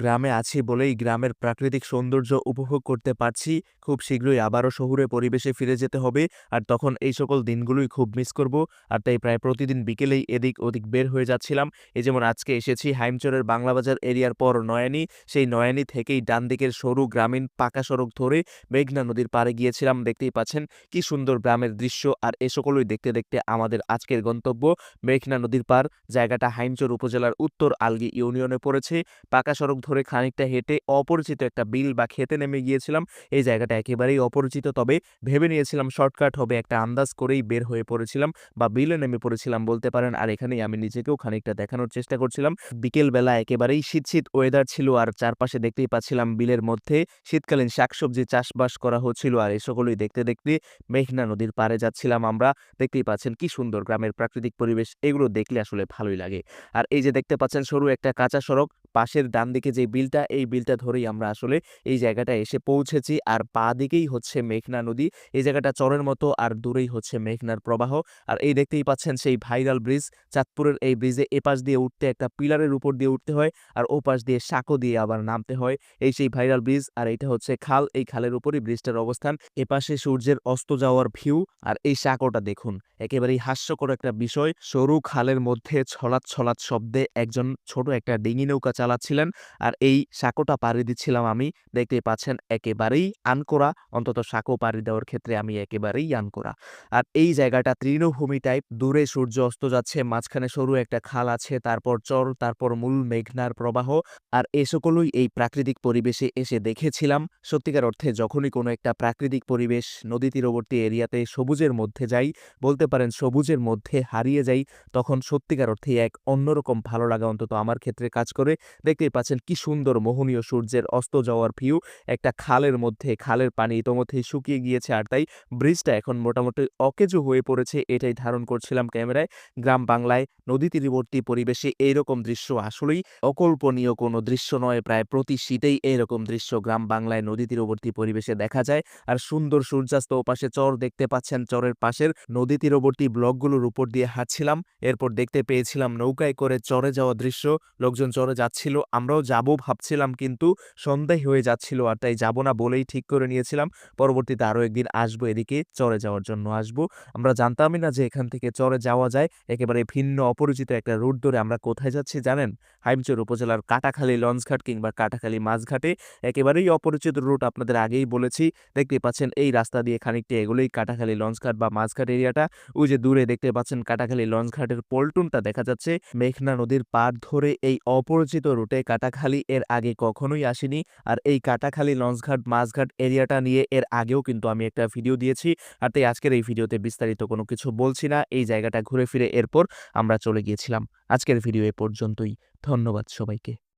গ্রামে আছি বলেই গ্রামের প্রাকৃতিক সৌন্দর্য উপভোগ করতে পারছি, খুব শীঘ্রই আবারও শহুরে পরিবেশে ফিরে যেতে হবে আর তখন এই সকল দিনগুলোই খুব মিস করব। আর তাই প্রায় প্রতিদিন বিকেলেই এদিক ওদিক বের হয়ে যাচ্ছিলাম। এই যেমন আজকে এসেছি হাইমচরের বাংলাবাজার এরিয়ার পর নয়ানি। সেই নয়ানি থেকেই ডান দিকের সরু গ্রামীণ পাকা সড়ক ধরে মেঘনা নদীর পাড়ে গিয়েছিলাম। দেখতেই পাচ্ছেন কি সুন্দর গ্রামের দৃশ্য আর এ সকলই দেখতে দেখতে আমাদের আজকের গন্তব্য। মেঘনা নদীর পার জায়গাটা হাইমচর উপজেলার উত্তর আলগি ইউনিয়নে পড়েছে। পাকা সড়ক ধরে খানিকটা হেঁটে অপরিচিত একটা বিল বা খেতে নেমে গিয়েছিলাম। এই জায়গাটা একেবারেই অপরিচিত, তবে ভেবে নিয়েছিলাম শর্টকাট হবে, একটা আন্দাজ করেই বের হয়ে পড়েছিলাম বা বিলে নেমে পড়েছিলাম বলতে পারেন। আর এখানেই আমি নিজেকেও খানিকটা দেখানোর চেষ্টা করছিলাম। বিকেলবেলা একেবারেই শীত শীত ওয়েদার ছিল আর চারপাশে দেখতেই পাচ্ছিলাম বিলের মধ্যে শীতকালীন শাকসবজি চাষবাস করা হচ্ছিল। আর এই সকলই দেখতে দেখতে মেঘনা নদীর পাড়ে যাচ্ছিলাম আমরা। দেখতেই পাচ্ছেন কি সুন্দর গ্রামের প্রাকৃতিক পরিবেশ, এগুলো দেখলে আসলে ভালোই লাগে। আর এই যে দেখতে পাচ্ছেন সরু একটা কাঁচা সড়ক পাশের ডান দিকে যে বিলটা, এই বিলটা ধরেই আমরা আসলে এই জায়গাটা এসে পৌঁছেছি। আর পা দিকেই হচ্ছে মেঘনা নদী। এই জায়গাটা চরের মতো আর দূরেই হচ্ছে মেঘনার প্রবাহ। আর এই দেখতেই পাচ্ছেন সেই ভাইরাল ব্রিজ। চাঁদপুরের এই ব্রিজে এপাশ দিয়ে উঠতে একটা পিলারের উপর দিয়ে উঠতে হয়। আর ও পাশ দিয়ে সাঁকো দিয়ে আবার নামতে হয়। এই সেই ভাইরাল ব্রিজ। আর এটা হচ্ছে খাল। এই খালের উপরই ব্রিজটার অবস্থান। এপাশে সূর্যের অস্ত যাওয়ার ভিউ। আর এই সাঁকোটা দেখুন। একেবারেই হাস্যকর একটা বিষয়। সরু খালের মধ্যে ছলাৎ ছলাৎ শব্দে একজন ছোট একটা ডিঙি নৌকা চালাচ্ছিলেন। আর এই সাঁকোটা পাড়ি দিচ্ছিলাম আমি। দেখতেই পাচ্ছেন, একেবারেই আনকোরা। অন্তত সাঁকো পাড়ি দেওয়ার ক্ষেত্রে আমি একেবারেই আনকোরা। আর এই জায়গাটা তৃণভূমি টাইপ দূরে সূর্য অস্ত যাচ্ছে, মাঝখানে সরু একটা খাল আছে, তারপর চর, তারপর মূল মেঘনার প্রবাহ। আর এ সকলই এই প্রাকৃতিক পরিবেশে এসে দেখেছিলাম। সত্যিকার অর্থে যখনই কোনো একটা প্রাকৃতিক পরিবেশ নদী তীরবর্তী এরিয়াতে সবুজের মধ্যে যাই, বলতে পারেন সবুজের মধ্যে হারিয়ে যাই, তখন সত্যিকার অর্থে এক অন্যরকম ভালো লাগা অন্তত আমার ক্ষেত্রে কাজ করে। দেখতেই পাচ্ছেন কি সুন্দর মোহনীয় সূর্যের অস্ত যাওয়ার ভিউ একটা খালের মধ্যে, খালের পানি ইতোমধ্যেই শুকিয়ে গিয়েছে আর তাই ব্রিজটা এখন মোটামুটি অকেজো হয়ে পড়েছে এটাই ধারণ করছিলাম ক্যামেরায়। গ্রাম বাংলায় নদী তীরবর্তী পরিবেশে এইরকম দৃশ্য আসলেই অকল্পনীয় কোনো দৃশ্য নয়। প্রায় প্রতি শীতেই এইরকম দৃশ্য গ্রাম বাংলায় নদী তীরবর্তী পরিবেশে দেখা যায়। আর সুন্দর সূর্যাস্ত ওপাশে চর দেখতে পাচ্ছেন চরের পাশের নদী তীরবর্তী ব্লকগুলোর উপর দিয়ে হাঁটছিলাম। এরপর দেখতে পেয়েছিলাম নৌকায় করে চরে যাওয়া দৃশ্য। লোকজন চরে যাচ্ছিল আমরাও যাব ভাবছিলাম কিন্তু সন্দেহ হয়ে যাচ্ছিল আর তাই যাব না বলেই ঠিক করে নিয়েছিলাম। পরবর্তীতে আরও একদিন আসব এদিকে, চরে যাওয়ার জন্য আসব। আমরা জানতামই না যে এখান থেকে চরে যাওয়া যায়। একেবারে ভিন্ন অপরিচিত একটা রুট ধরে আমরা কোথায় যাচ্ছি জানেন? হাইমচর উপজেলার কাটাখালী লঞ্চঘাট কিংবা কাটাখালী মাঝঘাটে একেবারেই অপরিচিত রুট আপনাদের আগেই বলেছি। দেখতে পাচ্ছেন এই রাস্তা দিয়ে খানিকটা এগুলোই কাটাখালী লঞ্চঘাট বা মাঝঘাট এরিয়াটা। ওই যে দূরে দেখতে পাচ্ছেন কাটাখালী লঞ্চঘাটের পল্টনটা দেখা যাচ্ছে। মেঘনা নদীর পাড় ধরে এই অপরিচিত রুটে কাটাখালি এর আগে কখনোই আসেনি। আর এই কাটাখালি, লঞ্চঘাট, মাছঘাট এরিয়াটা নিয়ে এর আগেও কিন্তু আমি একটা ভিডিও দিয়েছি। আর তাই আজকের এই ভিডিওতে বিস্তারিত কোনো কিছু বলছি না। এই জায়গাটা ঘুরে ফিরে এরপর আমরা চলে গিয়েছিলাম। আজকের ভিডিও এ পর্যন্তই। ধন্যবাদ সবাইকে।